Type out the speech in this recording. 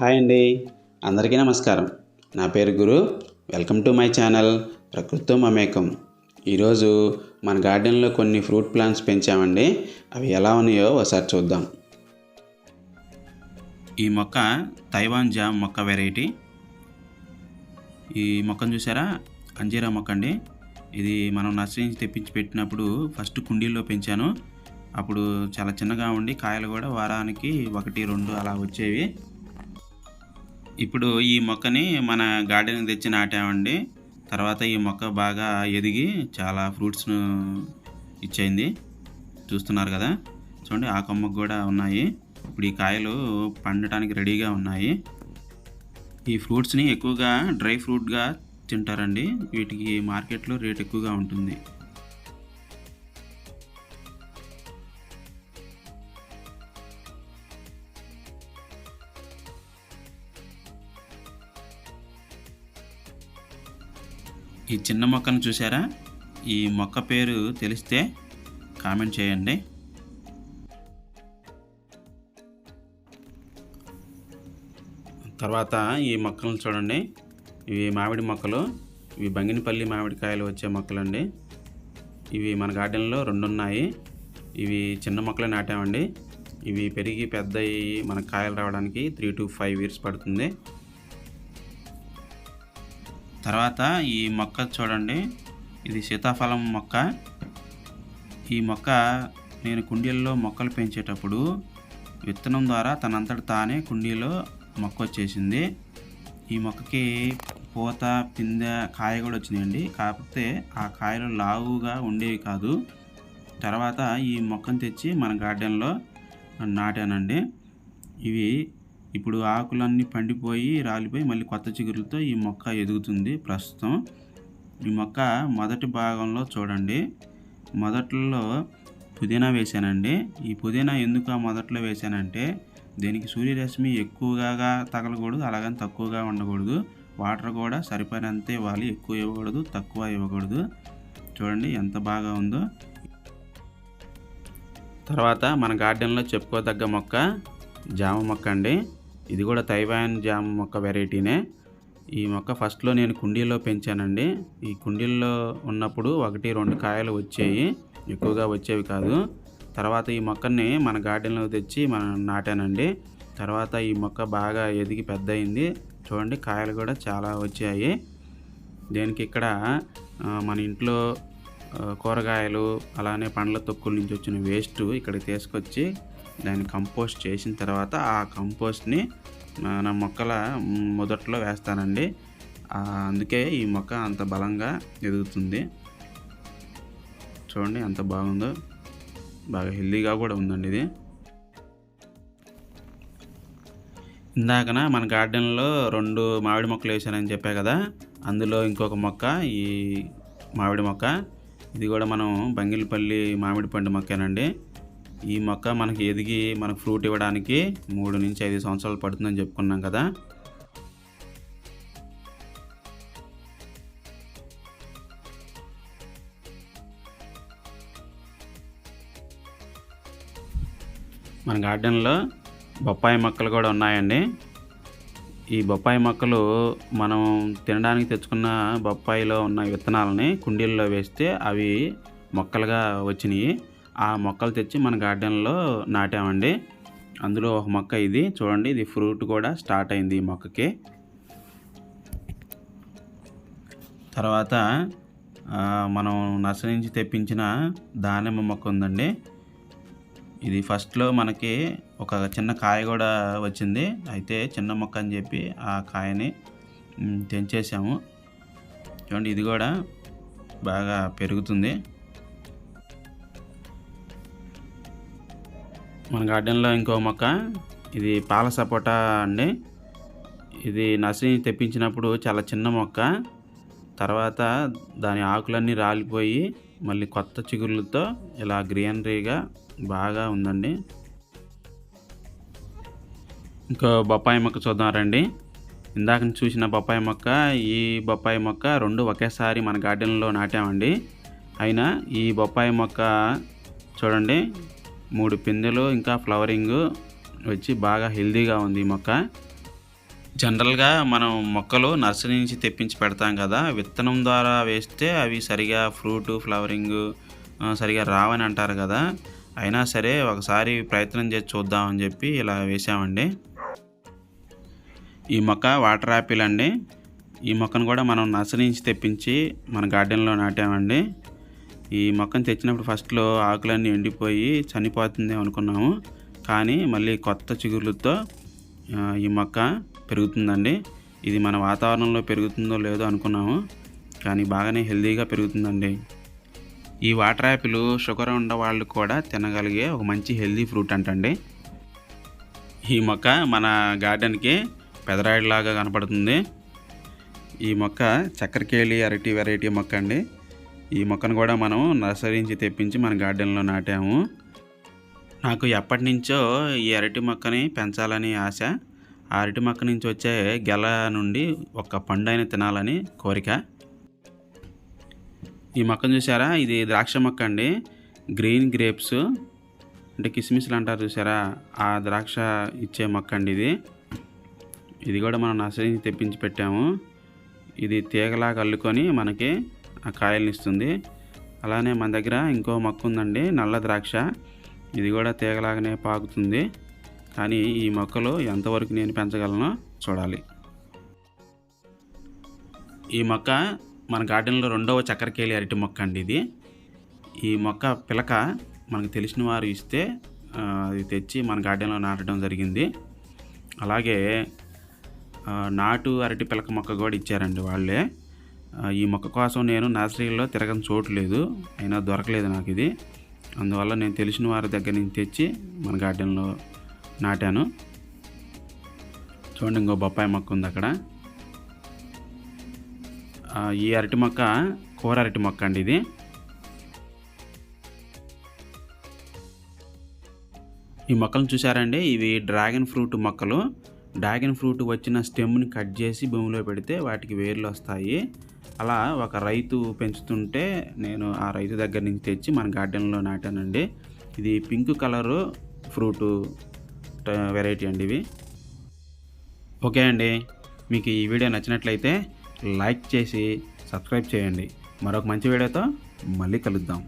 Hi అండి. అందరికీ నమస్కారం. నా పేరు Guru. Welcome to my channel ప్రకృతితో మమేకం. ఈరోజు మన గార్డెన్లో కొన్ని ఫ్రూట్ ప్లాంట్స్ పెంచామండి. అవి ఎలా ఉన్నాయో ఒకసారి చూద్దాం. ఈ మొక్క తైవాన్ జామ్ మొక్క వెరైటీ. ఈ మొక్కను చూసారా? అంజీరా మొక్క అండి. ఇది మనం నర్సరీ నుంచి తెప్పించి పెట్టినప్పుడు ఫస్ట్ కుండీల్లో పెంచాను. అప్పుడు చాలా చిన్నగా ఉండి కాయలు కూడా వారానికి ఒకటి రెండు అలా వచ్చేవి. ఇప్పుడు ఈ మొక్కని మన గార్డెన్కి తెచ్చి నాటామండి. తర్వాత ఈ మొక్క బాగా ఎదిగి చాలా ఫ్రూట్స్ను ఇచ్చేయింది చూస్తున్నారు కదా? చూడండి ఆ కొమ్మకు కూడా ఉన్నాయి. ఇప్పుడు ఈ కాయలు పండటానికి రెడీగా ఉన్నాయి. ఈ ఫ్రూట్స్ని ఎక్కువగా డ్రై ఫ్రూట్గా తింటారండి. వీటికి మార్కెట్లో రేట్ ఎక్కువగా ఉంటుంది. ఈ చిన్న మొక్కను చూసారా ఈ మొక్క పేరు తెలిస్తే కామెంట్ చేయండి. తర్వాత ఈ మొక్కలను చూడండి. ఇవి మామిడి మొక్కలు. ఇవి బంగినపల్లి మామిడికాయలు వచ్చే మొక్కలండి. ఇవి మన గార్డెన్లో రెండు ఉన్నాయి ఇవి చిన్న మొక్కలే నాటామండి. ఇవి పెరిగి పెద్ద మన కాయలు రావడానికి త్రీ టు ఫైవ్ ఇయర్స్ పడుతుంది. తర్వాత ఈ మొక్క చూడండి. ఇది సీతాఫలం మొక్క. ఈ మొక్క నేను కుండీల్లో మొక్కలు పెంచేటప్పుడు విత్తనం ద్వారా తనంతట తానే కుండీలో మొక్క వచ్చేసింది. ఈ మొక్కకి పూత పిందె కాయ కూడా వచ్చినాయండి. కాకపోతే ఆ కాయలు లావుగా ఉండేవి కాదు. తర్వాత ఈ మొక్కను తెచ్చి మన గార్డెన్లో నాటానండి. ఇవి ఇప్పుడు ఆకులన్నీ పండిపోయి రాలిపోయి మళ్ళీ కొత్త చిగురులతో ఈ మొక్క ఎదుగుతుంది ప్రస్తుతం. ఈ మొక్క మొదటి భాగంలో చూడండి. మొదట్లో పుదీనా వేశానండి. ఈ పుదీనా ఎందుకు ఆ మొదట్లో వేసానంటే దీనికి సూర్యరశ్మి ఎక్కువగా తగలకూడదు అలాగని తక్కువగా ఉండకూడదు. వాటర్ కూడా సరిపడినంత ఇవ్వాలి ఎక్కువ ఇవ్వకూడదు తక్కువ ఇవ్వకూడదు. చూడండి ఎంత బాగా ఉందో. తర్వాత మన గార్డెన్లో చెప్పుకోదగ్గ మొక్క జామ మొక్క అండి. ఇది కూడా తైవాన్ జామ్ మొక్క వెరైటీనే. ఈ మొక్క ఫస్ట్లో నేను కుండీలో పెంచానండి. ఈ కుండీల్లో ఉన్నప్పుడు ఒకటి రెండు కాయలు వచ్చేవి ఎక్కువగా వచ్చేవి కాదు. తర్వాత ఈ మొక్కని మన గార్డెన్లో తెచ్చి మనం నాటానండి. తర్వాత ఈ మొక్క బాగా ఎదిగి పెద్ద అయింది చూడండి కాయలు కూడా చాలా వచ్చాయి. దీనికి ఇక్కడ మన ఇంట్లో కూరగాయలు అలానే పండ్ల తొక్కుల నుంచి వచ్చిన వేస్ట్ ఇక్కడ తీసుకొచ్చి దాన్ని కంపోస్ట్ చేసిన తర్వాత ఆ కంపోస్ట్ని మన మొక్కల మొదట్లో వేస్తానండి. అందుకే ఈ మొక్క అంత బలంగా ఎదుగుతుంది. చూడండి ఎంత బాగుందో. బాగా హెల్దీగా కూడా ఉందండి ఇది. ఇందాకన మన గార్డెన్లో రెండు మామిడి మొక్కలు వేసానని చెప్పా కదా. అందులో ఇంకొక మొక్క ఈ మామిడి మొక్క. ఇది కూడా మనం బంగిలపల్లి మామిడి పండు మొక్కేనండి. ఈ మొక్క మనకి ఎదిగి మనకు ఫ్రూట్ ఇవ్వడానికి మూడు నుంచి ఐదు సంవత్సరాలు పడుతుందని చెప్పుకున్నాం కదా. మన గార్డెన్లో బొప్పాయి మొక్కలు కూడా ఉన్నాయండి. ఈ బొప్పాయి మొక్కలు మనం తినడానికి తెచ్చుకున్న బొప్పాయిలో ఉన్న విత్తనాలని కుండీల్లో వేస్తే అవి మొక్కలుగా వచ్చినాయి. ఆ మొక్కలు తెచ్చి మన గార్డెన్లో నాటామండి. అందులో ఒక మొక్క ఇది. చూడండి ఇది ఫ్రూట్ కూడా స్టార్ట్ అయింది ఈ మొక్కకి. తర్వాత మనం నర్సరీ నుంచి తెప్పించిన దానిమ్మ మొక్క ఉందండి. ఇది ఫస్ట్లో మనకి ఒక చిన్న కాయ కూడా వచ్చింది. అయితే చిన్న మొక్క అని చెప్పి ఆ కాయని తెంచేసాము. చూడండి ఇది కూడా బాగా పెరుగుతుంది. మన గార్డెన్లో ఇంకో మొక్క ఇది పాల సపోటా అండి. ఇది నర్సరీ తెప్పించినప్పుడు చాలా చిన్న మొక్క తర్వాత దాని ఆకులన్నీ రాలిపోయి మళ్ళీ కొత్త చిగురులతో ఇలా గ్రీనరీగా బాగా ఉందండి. ఇంకో బొప్పాయి మొక్క చూద్దాం రండి. ఇందాక చూసిన బొప్పాయి మొక్క ఈ బొప్పాయి మొక్క రెండు ఒకేసారి మన గార్డెన్లో నాటామండి. అయినా ఈ బొప్పాయి మొక్క చూడండి మూడు పిందెలు ఇంకా ఫ్లవరింగ్ వచ్చి బాగా హెల్దీగా ఉంది ఈ మొక్క. జనరల్గా మనం మొక్కలు నర్సరీ నుంచి తెప్పించి పెడతాం కదా విత్తనం ద్వారా వేస్తే అవి సరిగా ఫ్రూట్ ఫ్లవరింగ్ సరిగా రావని అంటారు కదా. అయినా సరే ఒకసారి ప్రయత్నం చేసి చూద్దామని చెప్పి ఇలా వేసామండి. ఈ మొక్క వాటర్ యాపిల్ అండి. ఈ మొక్కను కూడా మనం నర్సరీ నుంచి తెప్పించి మన గార్డెన్లో నాటామండి. ఈ మొక్కను తెచ్చినప్పుడు ఫస్ట్లో ఆకులన్నీ ఎండిపోయి చనిపోతుంది అనుకున్నాము. కానీ మళ్ళీ కొత్త చిగుర్లతో ఈ మొక్క పెరుగుతుందండి. ఇది మన వాతావరణంలో పెరుగుతుందో లేదో అనుకున్నాము. కానీ బాగానే హెల్తీగా పెరుగుతుందండి. ఈ వాటర్ యాపిల్ షుగర్ ఉన్న వాళ్ళు కూడా తినగలిగే ఒక మంచి హెల్తీ ఫ్రూట్ అంటండి. ఈ మొక్క మన గార్డెన్కి పెదరాయిలాగా కనపడుతుంది. ఈ మొక్క చక్కెరకేళి అరటి వెరైటీ మొక్క అండి. ఈ మొక్కను కూడా మనం నర్సరీ నుంచి తెప్పించి మన గార్డెన్లో నాటాము. నాకు ఎప్పటి నుంచో ఈ అరటి మొక్కని పెంచాలని ఆశ. ఆ అరటి మొక్క నుంచి వచ్చే గెల నుండి ఒక పండు తినాలని కోరిక. ఈ మొక్కను చూసారా ఇది ద్రాక్ష మొక్క అండి. గ్రీన్ గ్రేప్స్ అంటే కిస్మిస్లు అంటారు చూసారా ఆ ద్రాక్ష ఇచ్చే మొక్క అండి ఇది. ఇది కూడా మనం నర్సరీ నుంచి తెప్పించి పెట్టాము. ఇది తీగలాగా అల్లుకొని మనకి ఆ కాయల్ని ఇస్తుంది. అలానే మన దగ్గర ఇంకో మొక్క ఉందండి నల్ల ద్రాక్ష. ఇది కూడా తీగలాగానే పాకుతుంది. కానీ ఈ మొక్కలు ఎంతవరకు నేను పెంచగలనో చూడాలి. ఈ మొక్క మన గార్డెన్లో రెండవ చక్కెరకేళి అరటి మొక్క అండి ఇది. ఈ మొక్క పిలక మనకు తెలిసిన వారు ఇస్తే అది తెచ్చి మన గార్డెన్లో నాటడం జరిగింది. అలాగే నాటు అరటి పిలక మొక్క కూడా ఇచ్చారండి వాళ్ళే. ఈ మొక్క కోసం నేను నర్సరీలో తిరగని చోటు లేదు. అయినా దొరకలేదు నాకు ఇది అందువల్ల నేను తెలిసిన వారి దగ్గర నుంచి తెచ్చి మన గార్డెన్లో నాటాను. చూడండి ఇంకో బొప్పాయి మొక్క ఉంది అక్కడ. ఈ అరటి మొక్క కూర అరటి మొక్క అండి ఇది. ఈ మొక్కలను చూసారండి ఇవి డ్రాగన్ ఫ్రూట్ మొక్కలు. డ్రాగన్ ఫ్రూట్ వచ్చిన స్టెమ్ని కట్ చేసి భూమిలో పెడితే వాటికి వేర్లు వస్తాయి. అలా ఒక రైతు పెంచుతుంటే నేను ఆ రైతు దగ్గర నుంచి తెచ్చి మన గార్డెన్లో నాటానండి. ఇది పింక్ కలరు ఫ్రూటు వెరైటీ అండి ఇవి. ఓకే అండి. మీకు ఈ వీడియో నచ్చినట్లయితే లైక్ చేసి సబ్స్క్రైబ్ చేయండి. మరొక మంచి వీడియోతో మళ్ళీ కలుద్దాం.